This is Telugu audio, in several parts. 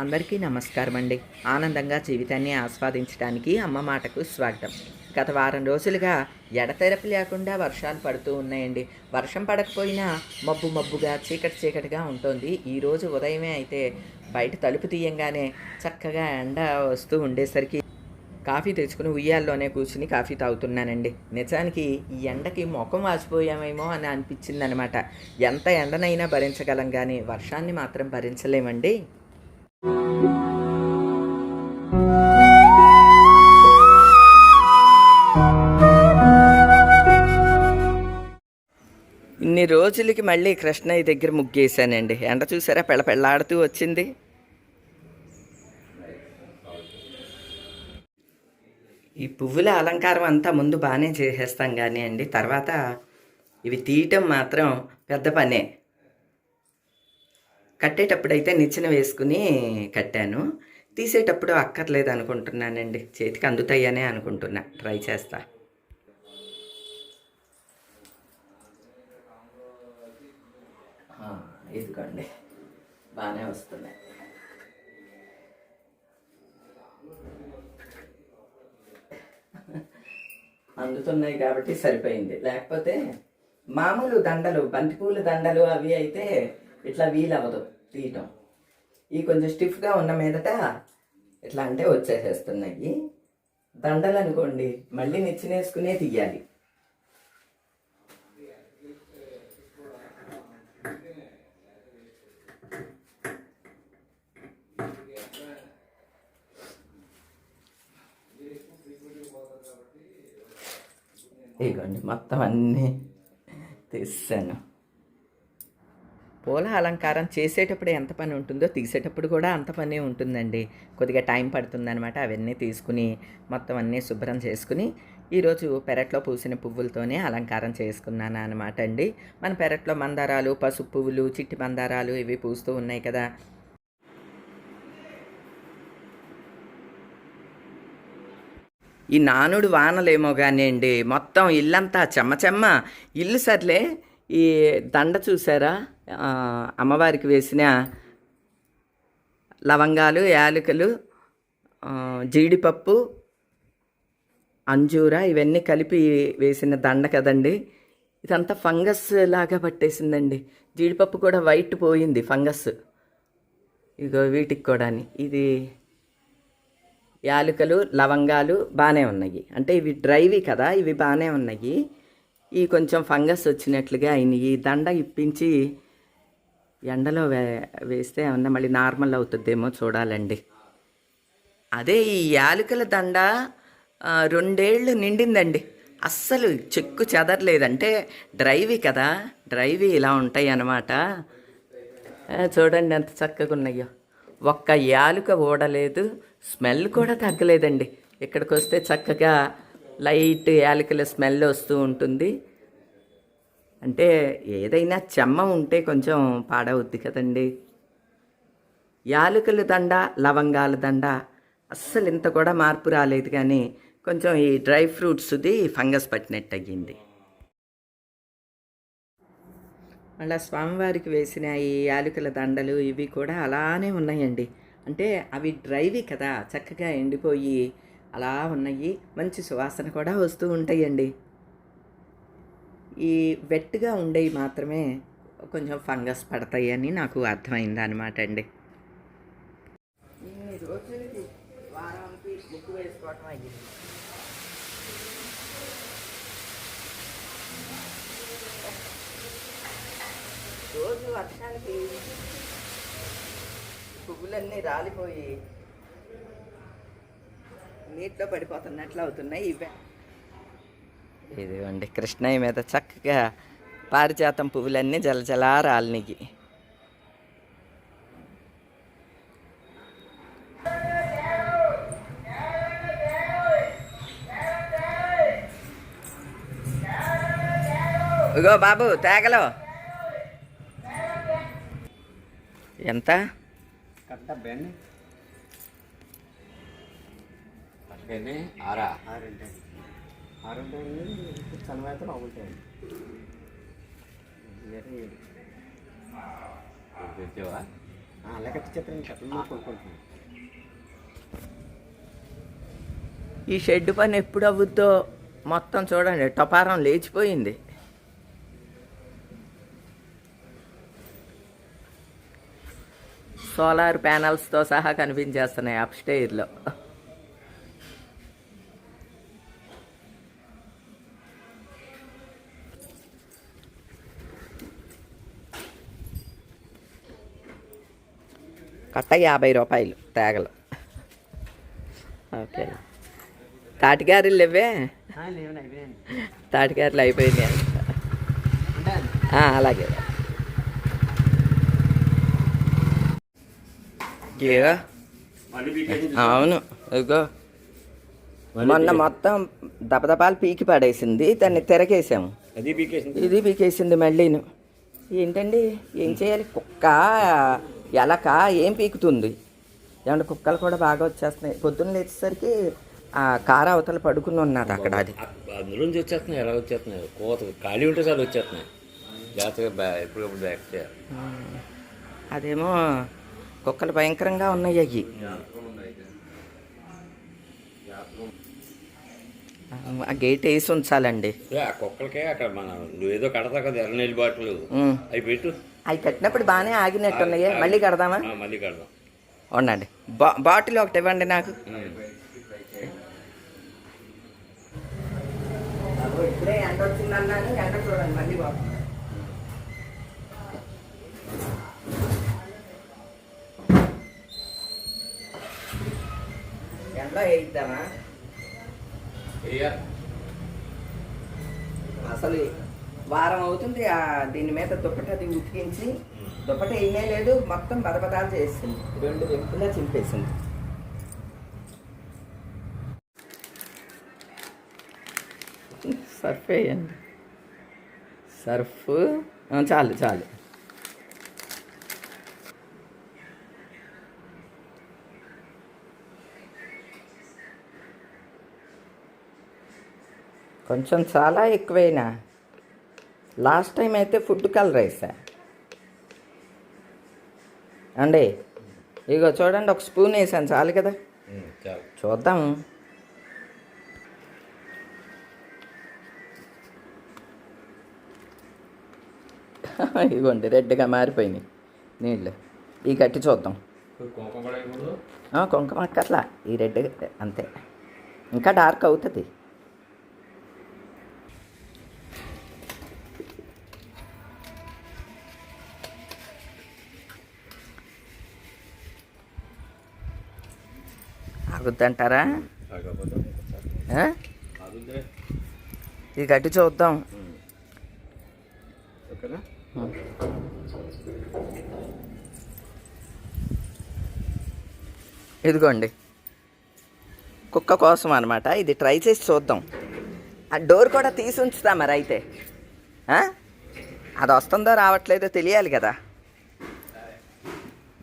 అందరికీ నమస్కారం అండి ఆనందంగా జీవితాన్ని ఆస్వాదించడానికి అమ్మ మాటకు స్వాగతం. గత వారం రోజులుగా ఎడతెరపి లేకుండా వర్షాలు పడుతూ ఉన్నాయండి. వర్షం పడకపోయినా మబ్బు మబ్బుగా చీకటి చీకటిగా ఉంటుంది. ఈరోజు ఉదయమే అయితే బయట తలుపు తీయంగానే చక్కగా ఎండ వస్తూ ఉండేసరికి కాఫీ తెచ్చుకుని ఉయ్యాల్లోనే కూర్చుని కాఫీ తాగుతున్నానండి. నిజానికి ఈ ఎండకి ముఖం వాసిపోయామేమో అని అనిపించిందనమాట. ఎంత ఎండనైనా భరించగలం కానీ వర్షాన్ని మాత్రం భరించలేమండి. ఇన్ని రోజులకి మళ్ళీ కృష్ణయ్య దగ్గర ముగ్గేశానండి. ఎండ చూసారా? పెళ్ళ పెళ్ళాడుతూ వచ్చింది. ఈ పువ్వుల అలంకారం అంతా ముందు బాగానే చేసేస్తాం కానీ అండి తర్వాత ఇవి తీయటం మాత్రం పెద్ద పనే. కట్టేటప్పుడైతే నిచ్చెన వేసుకుని కట్టాను. తీసేటప్పుడు అక్కర్లేదు అనుకుంటున్నానండి చేతికి అందుతాయనే అనుకుంటున్నా. ట్రై చేస్తా. ఇదిగోండి. బాగానే వస్తున్నాయి. అందుతున్నాయి కాబట్టి సరిపోయింది. లేకపోతే మామూలు దండలు బంతిపూల దండలు అవి అయితే ఇట్లా వీలవ్వదు తీయటం. ఈ కొంచెం స్టిఫ్గా ఉన్న మీదట ఇట్లా అంటే వచ్చేసేస్తున్నాయి. దండలు అనుకోండి మళ్ళీ నిచ్చినేసుకునే తీయాలి. ఇదిగోండి మొత్తం అన్నీ తీసాను పూల అలంకారం చేసేటప్పుడు ఎంత పని ఉంటుందో తీసేటప్పుడు కూడా అంత పనే ఉంటుందండి. కొద్దిగా టైం పడుతుందనమాట అవన్నీ తీసుకుని మొత్తం అన్నీ శుభ్రం చేసుకుని ఈరోజు పెరట్లో పూసిన పువ్వులతోనే అలంకారం చేసుకున్నాను అనమాట అండి. మన పెరట్లో మందారాలు పసుపు పువ్వులు చిట్టి మందారాలు ఇవి పూస్తూ ఉన్నాయి కదా. ఈ నానుడు వానలేమో అండి మొత్తం ఇల్లంతా చెమ్మ చెమ్మ. ఇల్లు సర్లే ఈ దండ చూసారా? అమ్మవారికి వేసిన లవంగాలు యాలకులు జీడిపప్పు అంజూర ఇవన్నీ కలిపి వేసిన దండ కదండి. ఇదంతా ఫంగస్ లాగా పట్టేసిందండి. జీడిపప్పు కూడా వైట్ పోయింది ఫంగస్. ఇగో వీటికి కూడా ఇది యాలకులు లవంగాలు బాగానే ఉన్నాయి. అంటే ఇవి డ్రైవి కదా ఇవి బాగానే ఉన్నాయి. ఈ కొంచెం ఫంగస్ వచ్చినట్లుగా అయినాయి. ఈ దండ ఇప్పించి ఎండలో వే వేస్తే ఏమన్నా మళ్ళీ నార్మల్ అవుతుందేమో చూడాలండి. అదే ఈ యాలకుల దండ రెండేళ్ళు నిండిందండి. అస్సలు చెక్కు చెదరలేదంటే డ్రైవి కదా డ్రైవి ఇలా ఉంటాయి అన్నమాట చూడండి ఎంత చక్కగా ఉన్నాయో ఒక్క యాలుక ఓడలేదు స్మెల్ కూడా తగ్గలేదండి. ఇక్కడికి వస్తే చక్కగా లైట్ యాలకుల స్మెల్ వస్తూ ఉంటుంది. అంటే ఏదైనా చెమ్మ ఉంటే కొంచెం పాడవుద్ది కదండి. యాలకుల దండ లవంగాల దండ అస్సలు ఇంత కూడా మార్పు రాలేదు కానీ కొంచెం ఈ డ్రై ఫ్రూట్స్ది ఫంగస్ పట్టినట్టు అయ్యింది. మళ్ళీ స్వామివారికి వేసిన ఈ యాలకుల దండలు ఇవి కూడా అలానే ఉన్నాయండి. అంటే అవి డ్రైవి కదా చక్కగా ఎండిపోయి అలా ఉన్నాయి. మంచి సువాసన కూడా వస్తూ ఉంటాయండి. ఈ వెట్గా ఉండేవి మాత్రమే కొంచెం ఫంగస్ పడతాయి అని నాకు అర్థమైంది అనమాట అండి. ఇన్ని రోజులకి వారానికి ముగ్గు వేసుకోవటం అయ్యింది. రోజు వర్షానికి పువ్వులన్నీ రాలిపోయి నీటిలో పడిపోతున్నట్లు అవుతున్నాయి. ఇవే ఇదిగోండి కృష్ణయ్య మీద చక్కగా పారిజాతం పువ్వులన్నీ జలజలా రాలినాయి ఇగో బాబు తేగలో. ఎంత? కట్ట బెన్ని. బెన్ని? ఆరా? చనవేత తెచ్చావా అలాగే చిత్రం కొనుక్కుంటున్నాను ఈ షెడ్ పని ఎప్పుడు అవుద్దో మొత్తం చూడండి టపారం లేచిపోయింది. సోలార్ ప్యానల్స్తో సహా కనిపించేస్తున్నాయి అప్ స్టేర్లో. కట్ట యాభై రూపాయలు తేగలు. ఓకే. తాటిగారులు ఇవ్వే తాటిగారులు అయిపోయినాయి అలాగే. అవును ఇదిగో. మొన్న మొత్తం దపదపాలు పీకి పడేసింది దాన్ని తిరగేసాము ఇది పీకేసింది మళ్ళీను. ఏంటండి? ఏం చేయాలి? కుక్క ఎలక ఏం పీకుతుంది? ఏమంటే కుక్కలు కూడా బాగా వచ్చేస్తున్నాయి. పొద్దున్న లేచేసరికి ఆ కార అవతల పడుకుని ఉన్నది అక్కడ అది. అందులోంచి వచ్చేస్తున్నాయి ఎలా వచ్చేస్తున్నాయి? కోత ఖాళీ ఉంటే చాలు వచ్చేస్తున్నాయి. జాగ్రత్తగా ఎప్పటికప్పుడు బ్యాక్ చేయాలి. అదేమో కుక్కలు భయంకరంగా ఉన్నాయి అవి ఆ గేట్ వేసి ఉంచాలండి. కుక్కలకే అక్కడ మన నువ్వు ఏదో కడతా కదా ఎర్ర నీళ్ళు బాటిల్. అవి పెట్టు. అవి కట్టినప్పుడు బాగానే ఆగినట్టున్నాయి. మళ్ళీ కడదామా? ఆ, మళ్ళీ కడదాం. ఉండండి. బా బాటిల్ ఒకటి ఇవ్వండి నాకు. ఇప్పుడే ఎండ వచ్చిందన్నాను? ఎండ చూడండి మళ్ళీ బాబు. ఎండ వేయిద్దామా? అసలు వారం అవుతుంది ఆ దీని మీద దుప్పటి అది ఉతికించి దుప్పటి వేయనే లేదు మొత్తం బదబదాలు చేసింది రెండు వెంపులా చింపేసింది. సర్ఫ్ వేయండి. సర్ఫ్? చాలు చాలు. కొంచెం చాలా ఎక్కువైనా. లాస్ట్ టైం అయితే ఫుడ్ కలర్ వేసా. అండి ఇగో చూడండి ఒక స్పూన్ వేసాను చాలు కదా. చూద్దాం. ఇదిగోండి రెడ్గా మారిపోయినాయి నీళ్ళు. ఈ కట్టి చూద్దాం. కుంకుమ అక్కర్లా. ఈ రెడ్ అంతే. ఇంకా డార్క్ అవుతుంది. ఆగుద్దిలే. ఈ గట్టి చూద్దాం. ఇదిగోండి. కుక్క కోసం అనమాట ఇది ట్రై చేసి చూద్దాం. ఆ డోర్ కూడా తీసి ఉంచుతా మరి అయితే? అది వస్తుందో రావట్లేదో తెలియాలి కదా.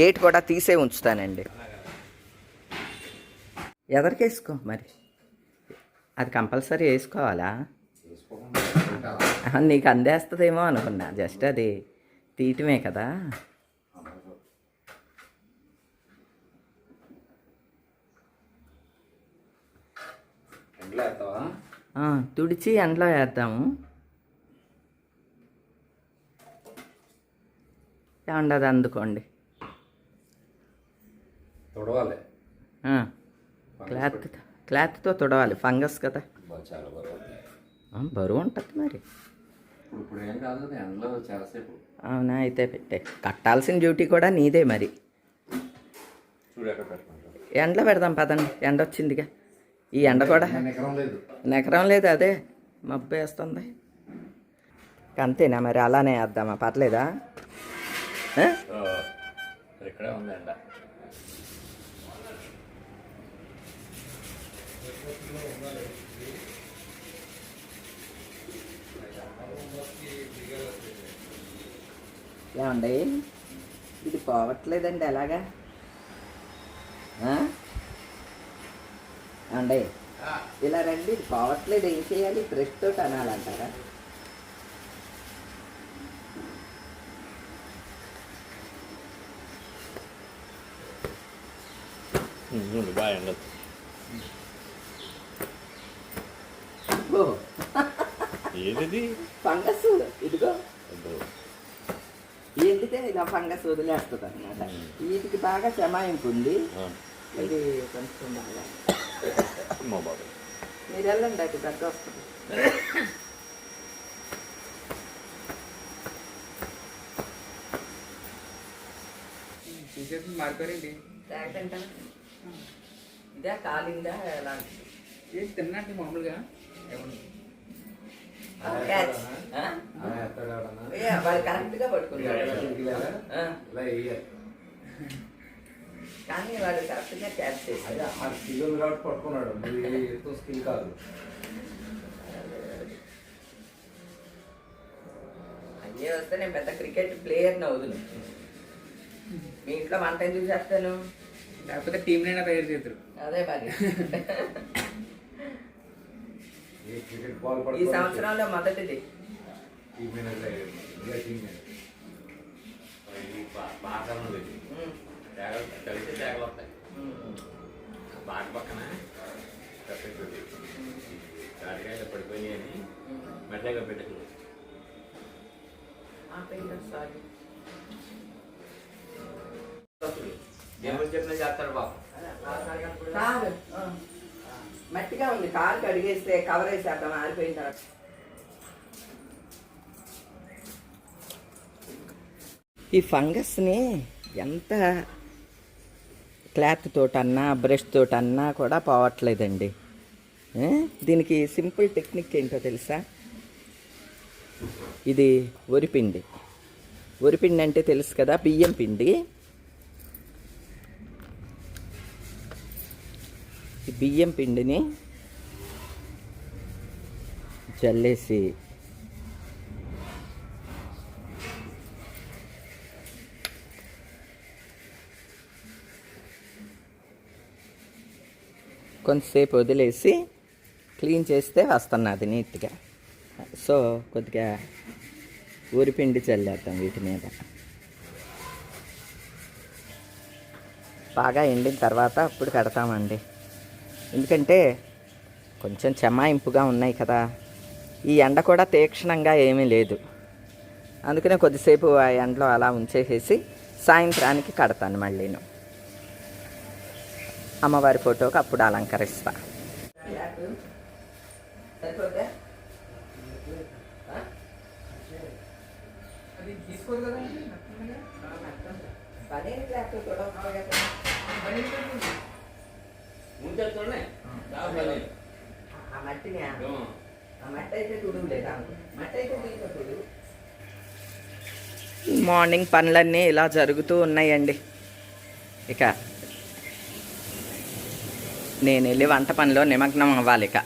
గేట్ కూడా తీసే ఉంచుతానండి. ఎదరికేసుకో మరి? అది కంపల్సరీ వేసుకోవాలా? నీకు అందేస్తుందేమో అనుకున్నా జస్ట్ అది తీయటమే కదా. తుడిచి ఎండలో వేద్దాము. అది అందుకోండి. తుడవాలి. క్లాత్ క్లాత్తో తుడవాలి ఫంగస్ కదా. బరువు ఉంటుంది మరి. అవునా అయితే పెట్టే. కట్టాల్సిన డ్యూటీ కూడా నీదే మరి. ఎండలో పెడదాం పదండి ఎండ వచ్చిందిగా. ఈ ఎండ కూడా నెకరం లేదు. అదే మబ్బు వేస్తుంది. అంతేనా మరి అలానే వేద్దామా? పర్లేదా? ఆ, ఇక్కడే ఉంది ఏమండి? ఇది పోవట్లేదండి ఎలాగా ఆ? ఏమండి? ఇలా రండి ఇది పోవట్లేదు ఏం చేయాలి? బ్రష్ తోటి అనాలంటారా బాగా ఓ ఏదిది? ఫంగస్ ఇదిగో. ఎందుకే ఇలా ఫంగస్ వదిలేస్తుంది అనమాట వీటికి బాగా జమాయింపు ఉంది ఇది కొంచెం బాగా. మీరు వెళ్ళండి అది దగ్గర వస్తుంది. లేకంటే ఇదే. కాలిందా ఎలాంటిది ఏంటి తిన్నట్టు మామూలుగా? కరెక్ట్గా కానీ వాడు కరెక్ట్గా క్యాచ్ చేశాడు కాబట్టి పట్టుకున్నాడు. ఎక్కువ స్కిల్ కాదు. అయ్యే వస్తే నేను పెద్ద క్రికెట్ ప్లేయర్ని వదులు మీ ఇంట్లో వంట ఎందుకు చేస్తాను లేకపోతే టీం నైనా తయారు చేద్దరు. అదే మరి. ఇది. ఉమ్, తేగలు కలిసి తేగలు వస్తాయి ఉమ్, బాగా పక్కన తప్పించుంది తాటికాయలు పడిపోయినాయి అని ఉమ్. మెట్లగా పెట్టుకు కాలు కడిగేస్తే కవర్ వేసేద్దాం ఆరిపోయిన తర్వాత. ఈ ఫంగస్ని ఎంత క్లాత్ తోటన్నా బ్రష్ తోటన్నా కూడా పోవట్లేదండి. దీనికి సింపుల్ టెక్నిక్ ఏంటో తెలుసా? ఇది వరిపిండి వరిపిండి అంటే తెలుసు కదా బియ్యం పిండి. బియ్యం పిండిని చల్లేసి కొంతసేపు వదిలేసి క్లీన్ చేస్తే వస్తున్నది నీట్గా. సో కొద్దిగా ఊరిపిండి చల్లేద్దాం వీటి మీద. బాగా ఎండిన తర్వాత అప్పుడు కడతామండి. ఎందుకంటే కొంచెం చెమాయింపుగా ఉన్నాయి కదా. ఈ ఎండ కూడా తీక్షణంగా ఏమీ లేదు. అందుకనే కొద్దిసేపు ఆ ఎండలో అలా ఉంచేసేసి సాయంత్రానికి కడతాను మళ్ళీను. అమ్మవారి ఫోటోకి అప్పుడు అలంకరిస్తా. మట్టిని మార్నింగ్ పనులన్నీ ఇలా జరుగుతూ ఉన్నాయండి. ఇక నేను వెళ్ళి వంట పనిలో నిమగ్నం అవ్వాలి ఇక.